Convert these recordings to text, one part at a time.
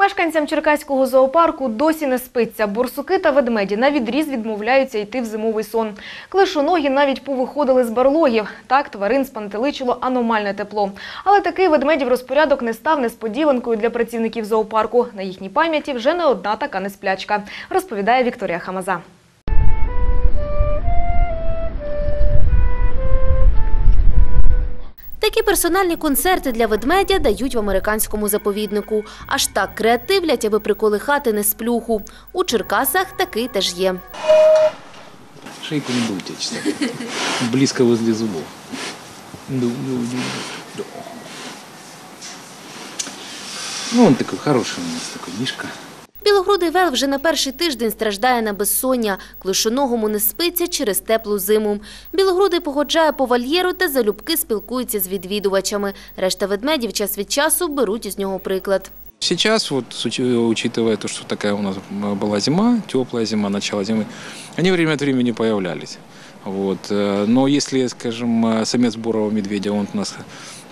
Мешканцям Черкаського зоопарку досі не спиться. Борсуки та ведмеді на відріз відмовляються йти в зимовий сон. Клишоногі навіть повиходили з барлогів. Так тварин спантеличило аномальне тепло. Але такий ведмедів розпорядок не став несподіванкою для працівників зоопарку. На їхній пам'яті вже не одна така несплячка, розповідає Вікторія Хамаза. Такі персональні концерти для ведмедя дають в американському заповіднику. Аж так креативлять, аби приколихати несплюху. У Черкасах такий теж є. Шейку не дуйте, кстати. Близко возле зубов. Ду, ду, ду. Ну, он такой хороший у нас, такой мишка. Білогрудий вел вже на перший тиждень страждає на безсоння. Клишоногому не спиться через теплу зиму. Білогрудий погоджає по вольєру та залюбки спілкується з відвідувачами. Решта ведмедів час від часу беруть із нього приклад. Сейчас, вот, учи- учитывая то, что такая у нас была зима, теплая зима, начало зимы, они время от времени появлялись. Вот. э, Но если, скажем, э, самец бурого медведя, он у нас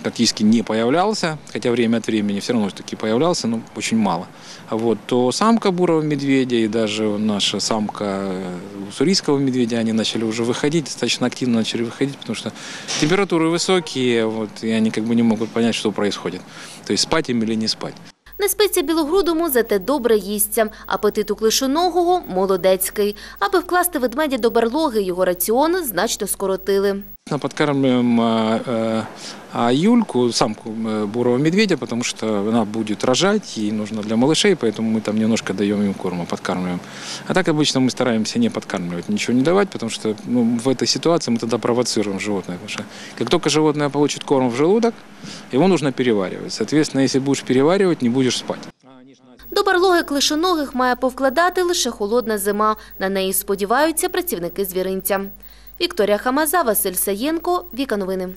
практически не появлялся, хотя время от времени все равно таки появлялся, но очень мало. Вот, то самка бурого медведя и даже наша самка э, уссурийского медведя, они начали уже выходить, достаточно активно начали выходить, потому что температуры высокие, вот, и они как бы не могут понять, что происходит. То есть спать им или не спать. Не спиться білогрудому, зате добре їсться. Апетит у клишоногого – молодецький. Аби вкласти ведмедя до барлоги, його раціон значно скоротили. Мы Подкармливаем а, э, а, Юльку, самку э, бурого медведя, потому что она будет рожать, ей нужно для малышей, поэтому мы там немножко даем им корма, подкармливаем. А так обычно мы стараемся не подкармливать, ничего не давать, потому что ну, в этой ситуации мы тогда провоцируем животное. Потому что как только животное получит корм в желудок, его нужно переваривать. Соответственно, если будешь переваривать, не будешь спать. До барлоги клишоногих має повкладати лише холодна зима. На неї сподіваються працівники звіринця. Вікторія Хамаза, Василь Саєнко, Віка Новини.